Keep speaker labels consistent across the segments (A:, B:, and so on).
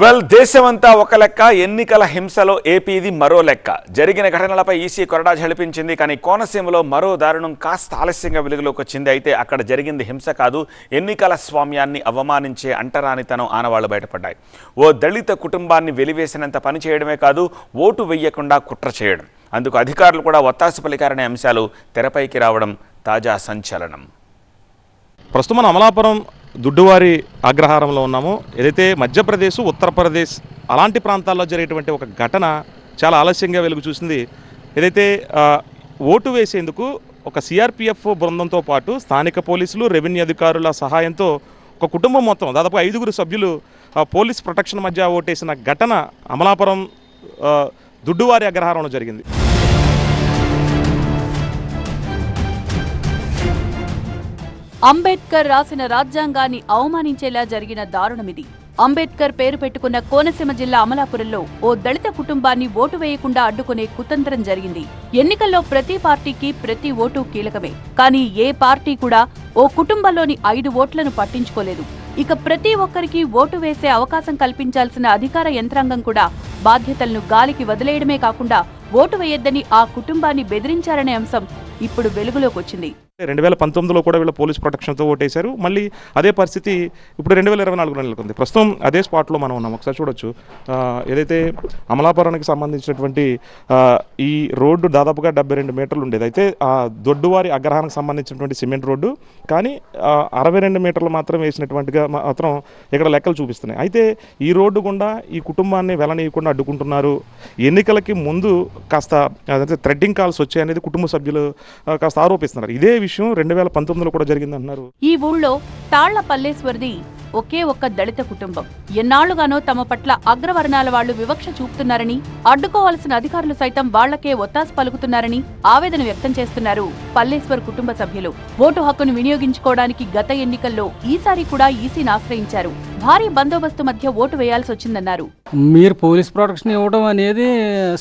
A: Well దేశమంతా ఒక లెక్క ఎన్నికల హింసలో ఏపీది మరో లెక్క. జరిగిన ఘటనలపై ఈసీ కొరడా ఝడిపించింది కానీ కోనసీమలో మరో దారుణం కాస్త ఆలస్యంగా వెలుగులోకి వచ్చింది. అయితే అక్కడ జరిగింది హింస కాదు ఎన్నికల స్వామ్యాన్ని అవమానించే అంటరానితనం ఆనవాళ్ళు బయటపడ్డాయి. ఓ దళిత కుటుంబాన్ని వెలివేసినంత పని చేయడమే కాదు ఓటు వెయ్యకుండా కుట్ర చేయడం. అందుకు అధికారులు కూడా ఒత్తాసు పలికారనే అంశాలు తెరపైకి రావడం తాజా సంచలనం.
B: ప్రస్తుతం అమలాపురం దుడ్డువారి అగ్రహారంలో ఉన్నాము. ఏదైతే మధ్యప్రదేశ్ ఉత్తరప్రదేశ్ అలాంటి ప్రాంతాల్లో జరిగేటువంటి ఒక ఘటన చాలా ఆలస్యంగా వెలుగు చూసింది. ఏదైతే ఓటు వేసేందుకు ఒక సిఆర్పిఎఫ్ బృందంతో పాటు స్థానిక పోలీసులు రెవెన్యూ అధికారుల సహాయంతో ఒక కుటుంబం మొత్తం దాదాపు ఐదుగురు సభ్యులు పోలీస్ ప్రొటెక్షన్ మధ్య ఓటేసిన ఘటన అమలాపురం దుడ్డువారి అగ్రహారంలో జరిగింది.
C: అంబేద్కర్ రాసిన రాజ్యాంగాన్ని అవమానించేలా జరిగిన దారుణమిది. అంబేద్కర్ పేరు పెట్టుకున్న కోనసీమ జిల్లా అమలాపురంలో ఓ దళిత కుటుంబాన్ని ఓటు వేయకుండా అడ్డుకునే కుతంత్రం జరిగింది. ఎన్నికల్లో ప్రతి పార్టీకి ప్రతి ఓటు కీలకమే. కానీ ఏ పార్టీ కూడా ఓ కుటుంబంలోని ఐదు ఓట్లను పట్టించుకోలేదు. ఇక ప్రతి ఒక్కరికి ఓటు వేసే అవకాశం కల్పించాల్సిన అధికార యంత్రాంగం కూడా బాధ్యతలను గాలికి వదిలేయడమే కాకుండా ఓటు వేయొద్దని ఆ కుటుంబాన్ని బెదిరించారనే అంశం ఇప్పుడు వెలుగులోకొచ్చింది
B: రెండు వేల పంతొమ్మిదిలో కూడా వీళ్ళ పోలీస్ ప్రొటెక్షన్తో ఓటేశారు. మళ్ళీ అదే పరిస్థితి ఇప్పుడు రెండు వేల ఇరవై నాలుగు నెలకొంది. ప్రస్తుతం అదే స్పాట్లో మనం ఉన్నాం. ఒకసారి చూడొచ్చు. ఏదైతే అమలాపురానికి సంబంధించినటువంటి ఈ రోడ్డు దాదాపుగా డెబ్బై రెండు మీటర్లు ఉండేది. అయితే ఆ దొడ్డువారి అగ్రహానికి సంబంధించినటువంటి సిమెంట్ రోడ్డు కానీ అరవై రెండు మీటర్లు మాత్రం వేసినటువంటిగా మాత్రం ఇక్కడ లెక్కలు చూపిస్తున్నాయి. అయితే ఈ రోడ్డు గుండా ఈ కుటుంబాన్ని వెలనీయకుండా అడ్డుకుంటున్నారు. ఎన్నికలకి ముందు కాస్త అదే థ్రెడ్డింగ్ కాల్స్ వచ్చాయనేది కుటుంబ సభ్యులు కాస్త ఆరోపిస్తున్నారు. ఇదే విషయం రెండు వేల పంతొమ్మిదిలో కూడా జరిగిందంటున్నారు.
C: ఈ ఊళ్ళో తాళ్ళ పల్లేశ్వరిది ఒకే ఒక్క దళిత కుటుంబం. ఎన్నాళ్ళుగానో తమ పట్ల అగ్రవర్ణాల వాళ్ళు వివక్ష చూపుతున్నారని అడ్డుకోవాల్సిన అధికారులు సైతం వాళ్ళకే ఒత్తాసు పలుకుతున్నారని ఆవేదన వ్యక్తం చేస్తున్నారు పల్లేశ్వర్ కుటుంబ సభ్యులు. ఓటు హక్కును వినియోగించుకోవడానికి గత ఎన్నికల్లో ఈసారి కూడా ఈసీని ఆశ్రయించారు. భారీ బందోబస్తు మధ్య ఓటు వేయాల్సి వచ్చిందన్నారు.
D: మీరు పోలీస్ ప్రొటెక్షన్ ఇవ్వడం అనేది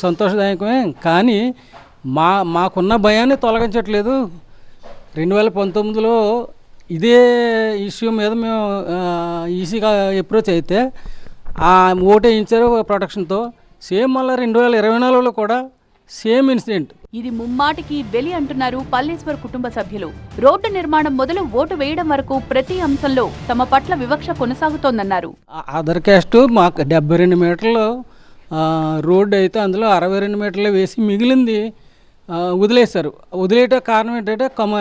D: సంతోషదాయకమే కానీ మా మాకున్న భయాన్ని తొలగించట్లేదు. రెండు వేల పంతొమ్మిదిలో ఇదే ఇష్యూ మీద మేము ఈసీగా అప్రోచ్ అయితే ఆ ఓటు వేయించారు ప్రొటెక్షన్తో. సేమ్ మళ్ళీ రెండు వేల ఇరవై నాలుగులో కూడా సేమ్ ఇన్సిడెంట్.
C: ఇది ముమ్మాటికి వెలి అంటున్నారు పల్లేశ్వర్ కుటుంబ సభ్యులు. రోడ్డు నిర్మాణం మొదలు ఓటు వేయడం వరకు ప్రతి అంశంలో తమ పట్ల వివక్ష కొనసాగుతోందన్నారు.
D: అదర్ క్యాస్ట్ మాకు డెబ్బై రెండు మీటర్లు రోడ్డు అయితే అందులో అరవై రెండు మీటర్లు వేసి మిగిలింది. వదిలేశారు. వదిలేట కారణం ఏంటంటే కమ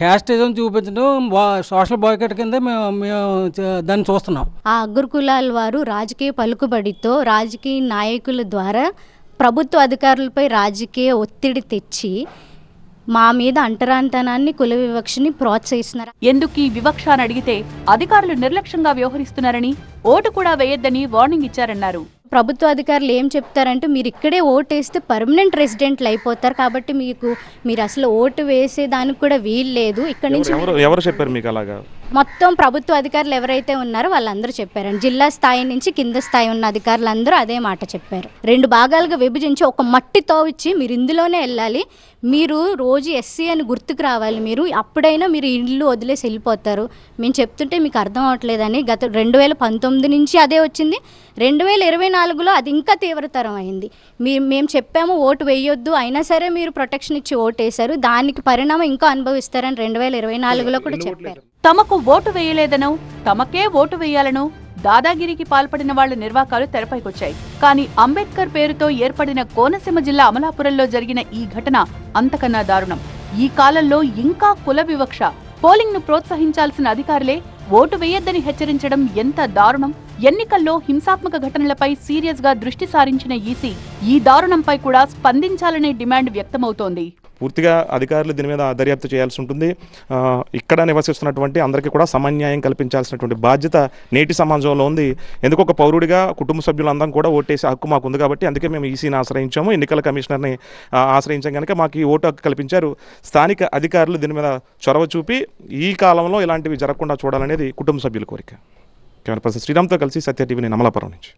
D: క్యాస్టిజం చూపించడం సోషల్ బాయ్కట్ కింద మేము మేము దాన్ని చూస్తున్నాం.
E: ఆ అగ్రకులాల వారు రాజకీయ పలుకుబడితో రాజకీయ నాయకుల ద్వారా ప్రభుత్వ అధికారులపై రాజకీయ ఒత్తిడి తెచ్చి మా మీద అంటరాంతనాన్ని కుల వివక్షని ప్రోత్సహిస్తున్నారు.
C: ఎందుకు ఈ వివక్ష అని అడిగితే అధికారులు నిర్లక్ష్యంగా వ్యవహరిస్తున్నారని ఓటు కూడా వేయొద్దని వార్నింగ్ ఇచ్చారన్నారు.
E: ప్రభుత్వ అధికారులు ఏం చెప్తారంటే మీరు ఇక్కడే ఓటు వేస్తే పర్మనెంట్ రెసిడెంట్లు అయిపోతారు కాబట్టి మీకు మీరు అసలు ఓటు వేసేదానికి కూడా వీలు లేదు. ఇక్కడ నుంచి
B: ఎవరు ఎవరు చెప్పారు మీకు అలాగా?
E: మొత్తం ప్రభుత్వ అధికారులు ఎవరైతే ఉన్నారో వాళ్ళందరూ చెప్పారండి. జిల్లా స్థాయి నుంచి కింద స్థాయి ఉన్న అధికారులందరూ అదే మాట చెప్పారు. రెండు భాగాలుగా విభజించి ఒక మట్టి తోవిచ్చి మీరు ఇందులోనే వెళ్ళాలి. మీరు రోజు ఎస్సీ అని గుర్తుకు రావాలి మీరు. అప్పుడైనా మీరు ఇల్లు వదిలేసి వెళ్ళిపోతారు. మేము చెప్తుంటే మీకు అర్థం అవ్వట్లేదని గత రెండు వేల పంతొమ్మిది నుంచి అదే వచ్చింది. రెండు వేల ఇరవై నాలుగులో అది ఇంకా తీవ్రతరం అయింది. మీ మేము చెప్పాము ఓటు వేయొద్దు. అయినా సరే మీరు ప్రొటెక్షన్ ఇచ్చి ఓటు వేశారు. దానికి పరిణామం ఇంకా అనుభవిస్తారని రెండు వేల ఇరవై నాలుగులో కూడా చెప్పారు.
C: తమకు ఓటు వేయలేదనో తమకే ఓటు వేయాలనో దాదాగిరికి పాల్పడిన వాళ్ళ నిర్వాకాలు తెరపైకొచ్చాయి. కానీ అంబేద్కర్ పేరుతో ఏర్పడిన కోనసీమ జిల్లా అమలాపురంలో జరిగిన ఈ ఘటన అంతకన్నా దారుణం. ఈ కాలంలో ఇంకా కుల వివక్ష. పోలింగ్ను ప్రోత్సహించాల్సిన అధికారులే ఓటు వేయొద్దని హెచ్చరించడం ఎంత దారుణం? ఎన్నికల్లో హింసాత్మక ఘటనలపై సీరియస్గా దృష్టి సారించిన ఈసీ ఈ దారుణంపై కూడా స్పందించాలనే డిమాండ్ వ్యక్తమవుతోంది.
B: పూర్తిగా అధికారులు దీని మీద దర్యాప్తు చేయాల్సి ఉంటుంది. ఇక్కడ నివసిస్తున్నటువంటి అందరికీ కూడా సమన్యాయం కల్పించాల్సినటువంటి బాధ్యత నేటి సమాజంలో ఉంది. ఎందుకు ఒక పౌరుడిగా కుటుంబ సభ్యులందరం కూడా ఓటేసే హక్కు మాకు ఉంది కాబట్టి అందుకే మేము ఈసీని ఆశ్రయించాము. ఎన్నికల కమిషనర్ని ఆశ్రయించాం కనుక మాకు ఈ ఓటు హక్కు కల్పించారు. స్థానిక అధికారులు దీని మీద చొరవ చూపి ఈ కాలంలో ఇలాంటివి జరగకుండా చూడాలనేది కుటుంబ సభ్యుల కోరిక. కెమెరా పర్సన్ శ్రీరామ్తో కలిసి సత్య టీవీని నమలాపురం నుంచి.